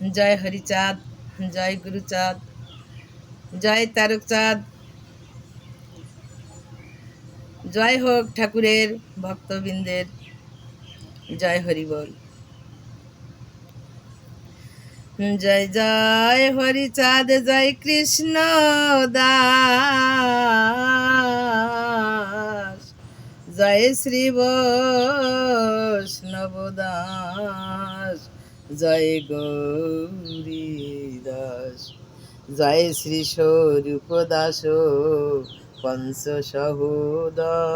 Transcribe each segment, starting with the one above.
জয় হরিচাঁদ, জয় গুরুচাঁদ, জয় তারকচাঁদ। জয় হোক ঠাকুরের ভক্তবৃন্দের, জয় হরিবল জয় জয় হরিচাঁদ, জয় কৃষ্ণ দাস। জয় শ্রী বৈষ্ণব দাস। জয় গৌরী দাস জয় শ্রী স্বরূপ দাস কংস সহোদর।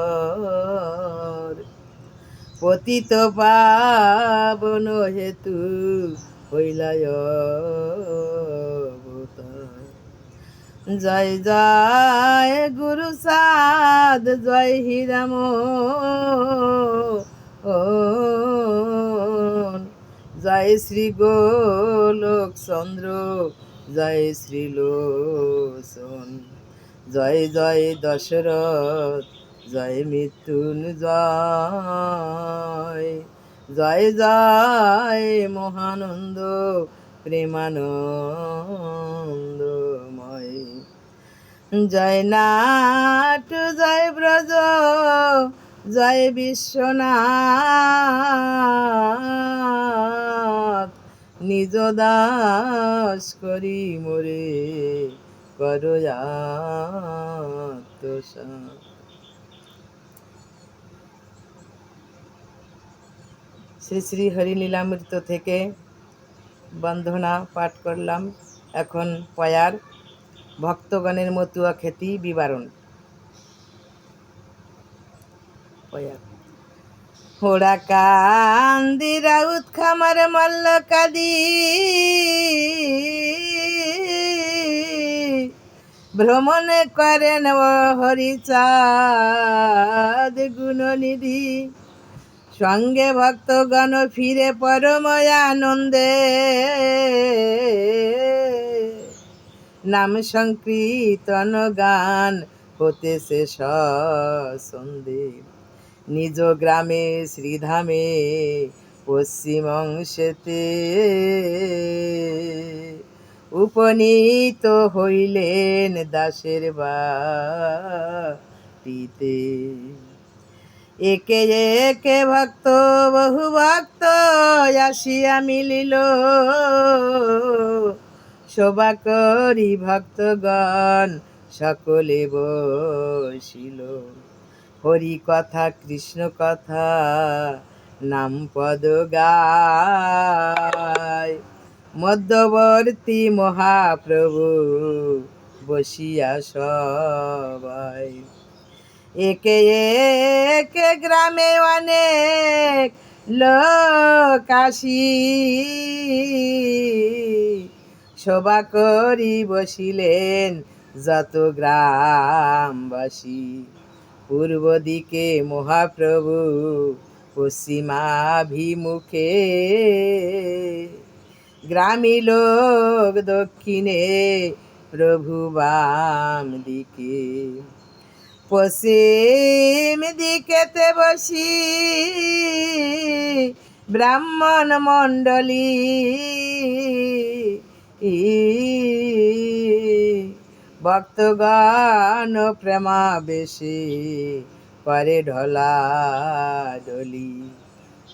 পতিত পাবন হেতু হইলায় জয় জয় গুরু সাদ জয় হিরাম জয় শ্রী গোলক চন্দ্র, জয় শ্রী লোচন, জয় জয় দশরথ, জয় মৃত্যুন জয় জয় জয় মহানন্দ, প্রেমানন্দময়, জয় নাট, জয় ব্রজ জয় বিশ্বনাথ। নিজ দাস করি মোরে করয়াত্মসা শ্রী শ্রী হরিলীলামৃত থেকে বন্ধনা পাঠ করলাম। এখন পয়ার, ভক্তগণের মতুয়া খ্যাতি বিবরণ। কান্দি রাউত খামার মল্ল ভ্রমণ করেন ও হরিচাঁদ গুণনিধি। সঙ্গে ভক্তগণ ফিরে পরময় আনন্দে নাম সংকীর্তন গান হতেছে সন্দে নিজ গ্রামে, শ্রীধামে, পশ্চিম অংশেতে উপনীত হইলেন দাসের বাটিতে। একে একে ভক্ত, বহু ভক্ত আসিয়া মিলিল। শোভা করি ভক্তগণ, সকলে বসিল। হরি কথা, কৃষ্ণ কথা, নাম পদ গায়। মধ্যবর্তী মহাপ্রভু বসিয়া সবাই। একে একে গ্রামে অনেক লোক আসি। শোভা করি বসিলেন যত গ্রামবাসী। পূর্ব দিকে মহাপ্রভু পশ্চিমাভিমুখে। গ্রামী লোক দক্ষিণে প্রভু বাম দিকে। পশ্চিম দিকেতে বসি ব্রাহ্মণ মণ্ডলী। ভক্তগণ প্রেমাবেশে করে ঢলা ডলি।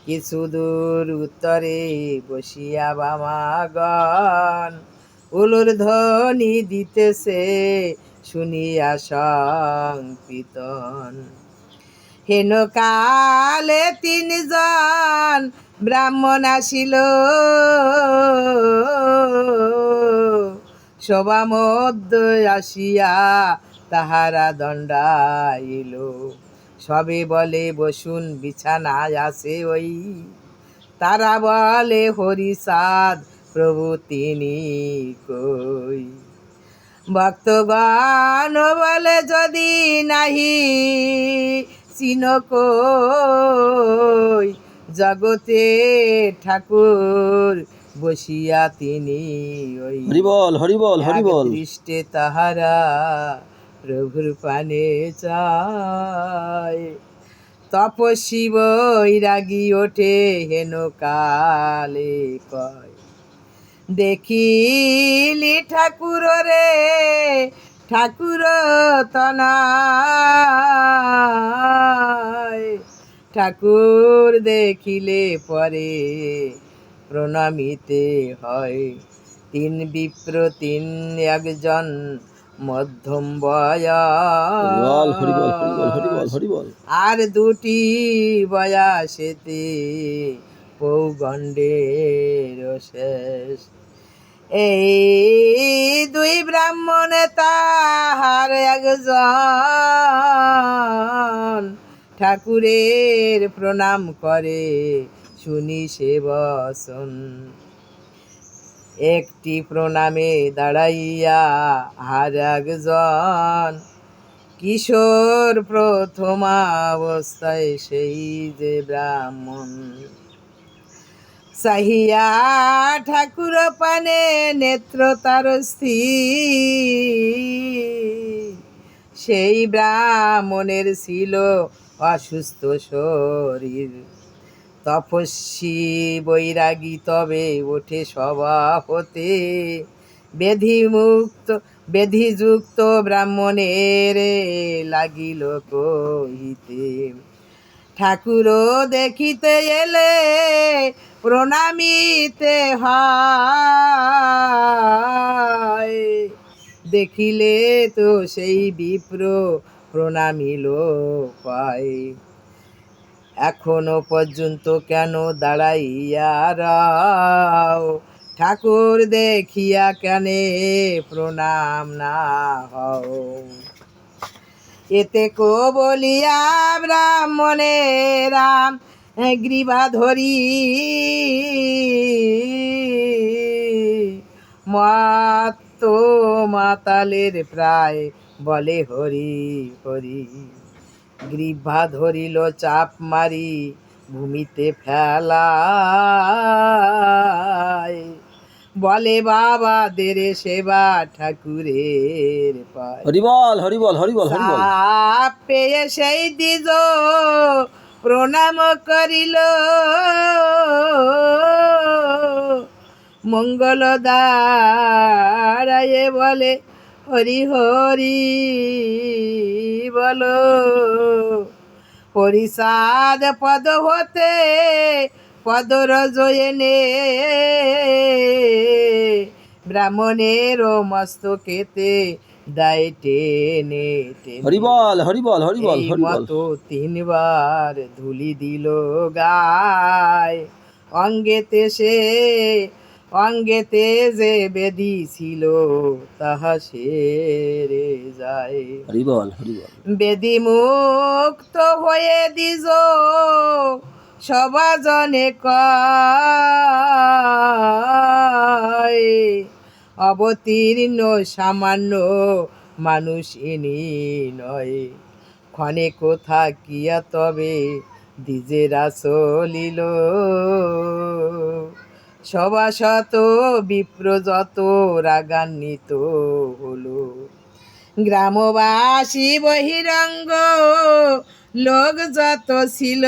কিছু দূর উত্তরে বসিয়া বামাগণ, উলুর ধ্বনি দিতেছে শুনিয়া সংকীর্তন হেন কালে তিনজন ব্রাহ্মণ আসিল। সভা মধ্য আসিয়া তাহারা দণ্ডাইল। সবে বলে, বসুন, বিছানায় আসে ওই। তারা বলে, হরিসাদ, প্রভু তিনি কই? ভক্তগণ বলে, যদি নাহি, চিন জগতে ঠাকুর বসিয়া তিনি ওই হরিবল হরিবল হরিবল। দৃষ্টে তাহারা প্রভুর পানে চায়। তপস্বী বৈরাগী ওঠে হেন কালে কয়। দেখিলি ঠাকুর রে ঠাকুর তনায়। ঠাকুর দেখিলে পরে প্রণামিতে হয়। তিন বিপ্র তিন একজন মধ্যম বয়স। আর দুটি বয়াসেতে পৌগণ্ডের শেষ। এই দুই ব্রাহ্মণে তাহার একজন ঠাকুরের প্রণাম করে। শুনি সে বসন। একটি প্রণামে দাঁড়াইয়া আর একজন কিশোর প্রথম অবস্থায় সেই যে ব্রাহ্মণ। সাহিয়া ঠাকুর পানে নেত্র তার সেই ব্রাহ্মণের ছিল অসুস্থ শরীর। তপস্বী বৈরাগী তবে ওঠে সভা হতে। বেধিমুক্ত, বেধিযুক্ত ব্রাহ্মণের লাগিল কহিতে ঠাকুর দেখিতে এলে প্রণামিতে হয়। দেখিলে তো সেই বিপ্র প্রণামিল পায়। এখনও পর্যন্ত কেন দাঁড়াইয়া রাও? ঠাকুর দেখিয়া কেনে প্রণাম না হও? এতে কো বলিয়া ব্রাহ্মণে রাম গ্রীবা ধরি। মাত মাতালের প্রায় বলে হরি হরি। গ্রীবা ধরিল চাপ মারি ভূমিতে ফেলায়। বলে বাবা দেরে সেবা ঠাকুরের পায়। হরিবল হরিবল হরিবল হরিবল পেয়ে সেই দিজ প্রণাম করিল। মঙ্গল দাঁড়ায়ে বলে হরি হরি। বলো পরিষাদ পদ হতে পদর জয়েনে ব্রাহ্মণের মস্তকেতে দায় টেনে হরিবল হরিবল হরিবল। মতো তিনবার ধুলি দিল গায়। অঙ্গেতে সে অঙ্গেতে যে বেদি ছিল তাহা সেরে যায় হরিবল হরিবল বেদি মুক্ত হয়ে দিজ সবাজনে কয়। অবতীর্ণ সামান্য মানুষ ইনি নয়। ক্ষণে কোথা কিয়া তবে দিজেরা চলিল সবাশত বিপ্র যত রাগান্বিত হলো। গ্রামবাসী বহিরঙ্গ, লোক যত ছিল,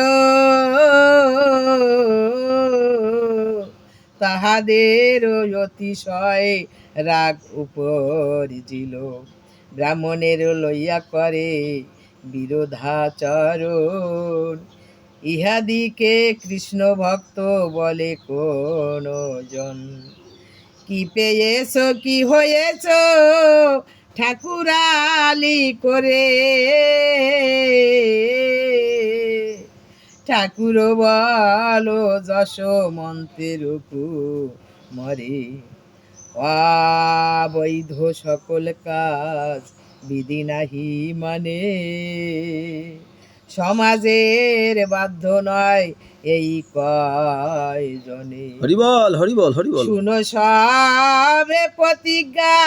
তাহাদের অতিশয় রাগ উপরিছিল ব্রাহ্মণের লইয়া করে বিরোধাচরণ। ইহাদিকে কৃষ্ণ ভক্ত বলে কোন জন। কি পেয়েছ, কি হয়েছ ঠাকুরালি করে? ঠাকুর বলো, যশ মন্ত্রের মরে। অবৈধ সকল কাজ বিধি নাহি মানে। সমাজের বাধ্য নয় এই কয়জনে হরিবল হরিবল হরিবল। শুনো সবে প্রতিজ্ঞা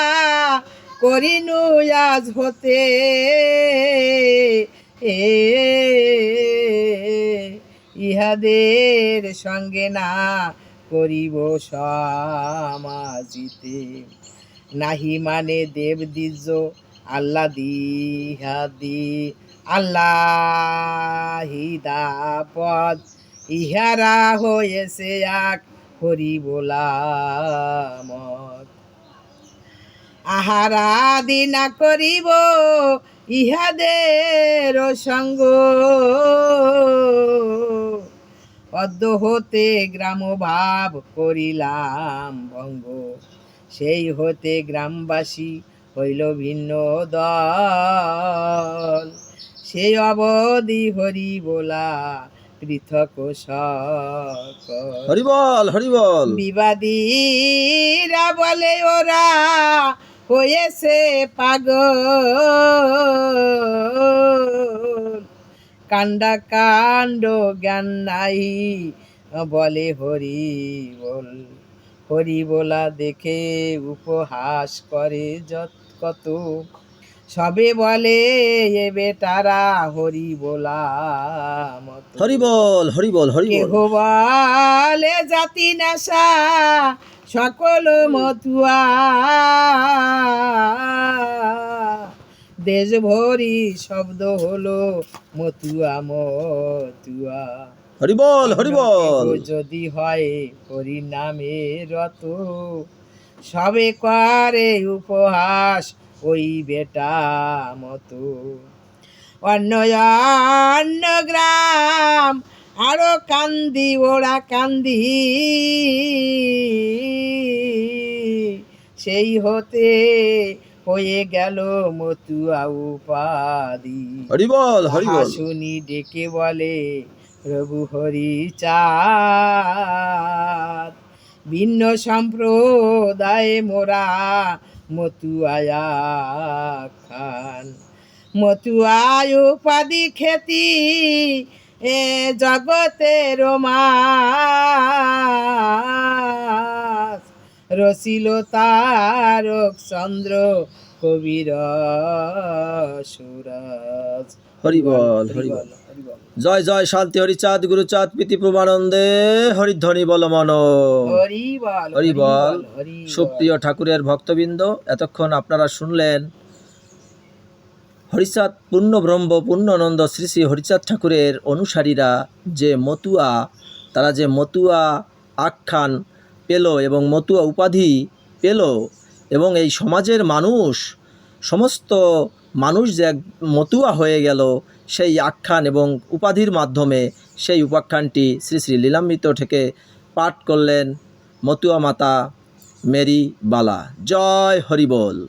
করিনু আজ হতে। এ ইহাদের সঙ্গে না করিব সমাজিতে। নাহি মানে দেব দ্বিজ আল্লাহ দিহাদি আল্লাহ হিদাপদ ইহারা হয়েছে এক হরি বোলামত আহারা দিনা করিব ইহাদের সঙ্গ। পদ্ম হতে গ্রাম ভাব করিলাম ভঙ্গ। সেই হতে গ্রামবাসী হইল ভিন্ন দল। সেই অবধি হরি বলা পৃথক সকল। হরি বল হরি বল। বিবাদীরা বলে ওরা হয়েছে পাগল। কান্ডা কাণ্ড জ্ঞান নাই বলে হরি বল। হরি বলা দেখে উপহাস করে যত কত সবে বলে এ বেটারা হরি বলা হরি বল হরি বল হরি বলে। জাতি নেশা সকল মতুয়া দেশ ভরি শব্দ হলো মতুয়া মতুয়া হরি বল হরি বল। যদি হয় হরি নামে রত। সবে করে উপহাস ওই বেটা মতো। অন্য অন্য গ্রাম আরও কান্দি ওরা কান্দি। সেই হতে হয়ে গেল মতুয়া উপাধি। হরি বল হরি শুনি ডেকে বলে প্রভু হরি চাঁদ ভিন্ন সম্প্রদায় মোরা মতুয়ায়া খান। মতুয়ায় উপাধি খেতি এ জগতের মাস রসিল তারক চন্দ্র কবির সুরজ। হরি বল হরি বল হরি বল জয় জয় শান্তি হরিচাঁদ গুরুচাঁদ প্রীতি প্রমানন্দে। হরিধ্বনি বল মন। হরি বল হরি বল হরি বল। সুপ্রিয় ঠাকুরের ভক্তবৃন্দ এতক্ষণ আপনারা শুনলেন হরিচাঁদ পূর্ণ ব্রহ্ম পূর্ণানন্দ শ্রী শ্রী হরিচাঁদ ঠাকুরের অনুসারীরা যে মতুয়া তারা যে মতুয়া আখ্যান পেল এবং মতুয়া উপাধি পেল এবং এই সমাজের মানুষ সমস্ত মানুষ যে মতুয়া হয়ে গেল, সেই আখ্যান এবং উপাধির মাধ্যমে সেই উপাখ্যানটি শ্রী শ্রী লীলাম্বিত থেকে পাঠ করলেন মতুয়া মাতা মেরি বালা। জয় হরিবল।